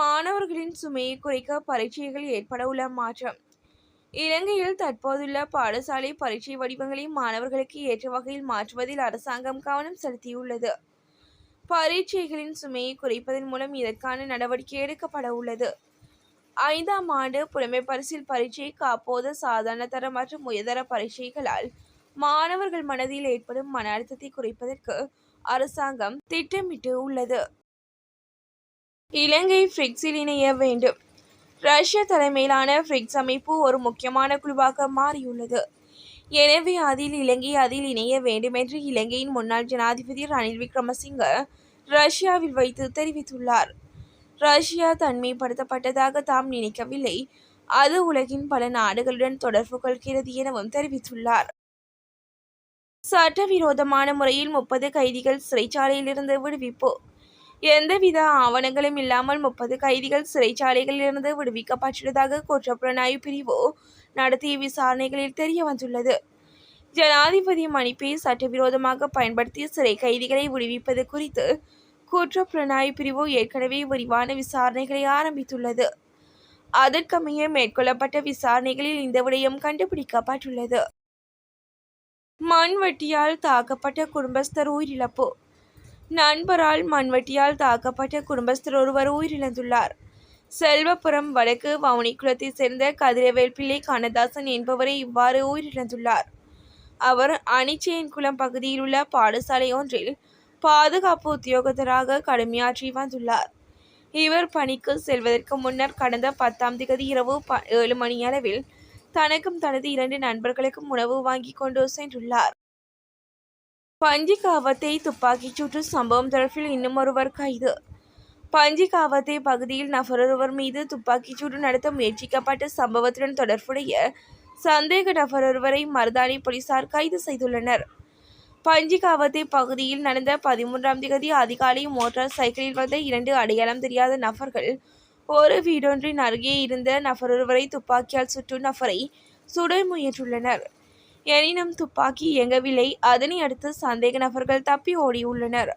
மாணவர்களின் சுமையை குறைக்க பரீட்சைகள் ஏற்படவுள்ள மாற்றம். இலங்கையில் தற்போதுள்ள பாடசாலை பரீட்சை வடிவங்களை மாணவர்களுக்கு ஏற்ற வகையில் மாற்றுவதில் அரசாங்கம் கவனம் செலுத்தியுள்ளது. பரீட்சைகளின் சுமையை குறைப்பதன் மூலம் இதற்கான நடவடிக்கை எடுக்கப்பட உள்ளது. ஐந்தாம் ஆண்டு புலமை பரிசில் பரீட்சைக்கு அப்போது சாதாரண தர மற்றும் உயர்தர பரீட்சைகளால் மாணவர்கள் மனதில் ஏற்படும் மன அழுத்தத்தை குறைப்பதற்கு அரசாங்கம் திட்டமிட்டு உள்ளது. இலங்கை பிரிக்ஸில் இணைய வேண்டும். ரஷ்யா தலைமையிலான பிரிக்ஸ் அமைப்பு ஒரு முக்கியமான குழுவாக மாறியுள்ளது. எனவே அதில் இலங்கை அதில் இணைய வேண்டும் என்று இலங்கையின் முன்னாள் ஜனாதிபதி ரணில் விக்ரமசிங்க ரஷ்யாவில் வைத்து தெரிவித்துள்ளார். ரஷ்யா தன்மைப்படுத்தப்பட்டதாக தாம் நினைக்கவில்லை. அது உலகின் பல நாடுகளுடன் தொடர்பு கொள்கிறது எனவும் தெரிவித்துள்ளார். சட்டவிரோதமான முறையில் முப்பது கைதிகள் சிறைச்சாலையிலிருந்து விடுவிப்பு எந்தவித ஆவணங்களும் இல்லாமல் முப்பது கைதிகள் சிறைச்சாலைகளிலிருந்து விடுவிக்கப்பட்டுள்ளதாக குற்றப்புலனாய்வு பிரிவு நடத்திய விசாரணைகளில் தெரிய வந்துள்ளது. ஜனாதிபதி மணிப்பை சட்டவிரோதமாக பயன்படுத்தி சிறை கைதிகளை விடுவிப்பது குறித்து குற்றப்புலனாய்வு பிரிவு ஏற்கனவே விரிவான விசாரணைகளை ஆரம்பித்துள்ளது. அதற்கமைய மேற்கொள்ளப்பட்ட விசாரணைகளில் இந்த விடயம் கண்டுபிடிக்கப்பட்டுள்ளது. மண்வெட்டியால் தாக்கப்பட்ட குடும்பஸ்தர் உயிரிழப்பு. நண்பரால் மண்வெட்டியால் தாக்கப்பட்ட குடும்பஸ்தர் ஒருவர் உயிரிழந்துள்ளார். செல்வபுரம் வடக்கு வவுனிக்குளத்தைச் சேர்ந்த கதிரவேல் பிள்ளை கண்ணதாசன் என்பவரை இவ்வாறு உயிரிழந்துள்ளார். அவர் அணிச்சேன்குளம் பகுதியில் உள்ள பாடசாலை ஒன்றில் பாதுகாப்பு உத்தியோகத்தராக கடுமையாற்றி வந்துள்ளார். இவர் பணிக்கு செல்வதற்கு முன்னர் கடந்த பத்தாம் திகதி இரவு ஏழு மணி அளவில் தனக்கும் தனது இரண்டு நண்பர்களுக்கும் உணவு வாங்கி கொண்டு சென்றுள்ளார். பஞ்சிகாவத்தை துப்பாக்கிச் சூட்டு சம்பவம் தொடர்பில் இன்னும் ஒருவர் கைது. பஞ்சிகாவத்தை பகுதியில் நபரொருவர் மீது துப்பாக்கிச் சூடு நடத்த முயற்சிக்கப்பட்ட சம்பவத்துடன் தொடர்புடைய சந்தேக நபரொருவரை மருதாணி போலீசார் கைது செய்துள்ளனர். பஞ்சிகாவத்தை பகுதியில் நடந்த பதிமூன்றாம் தேதி அதிகாலை மோட்டார் சைக்கிளில் வந்த இரண்டு அடையாளம் தெரியாத நபர்கள் ஒரு வீடொன்றின் அருகே இருந்த நபரொருவரை துப்பாக்கியால் சுட்டு நபரை சுட முயன்றுள்ளனர். எனினும் துப்பாக்கி இயங்கவில்லை. அதனை அடுத்து சந்தேக நபர்கள் தப்பி ஓடியுள்ளனர்.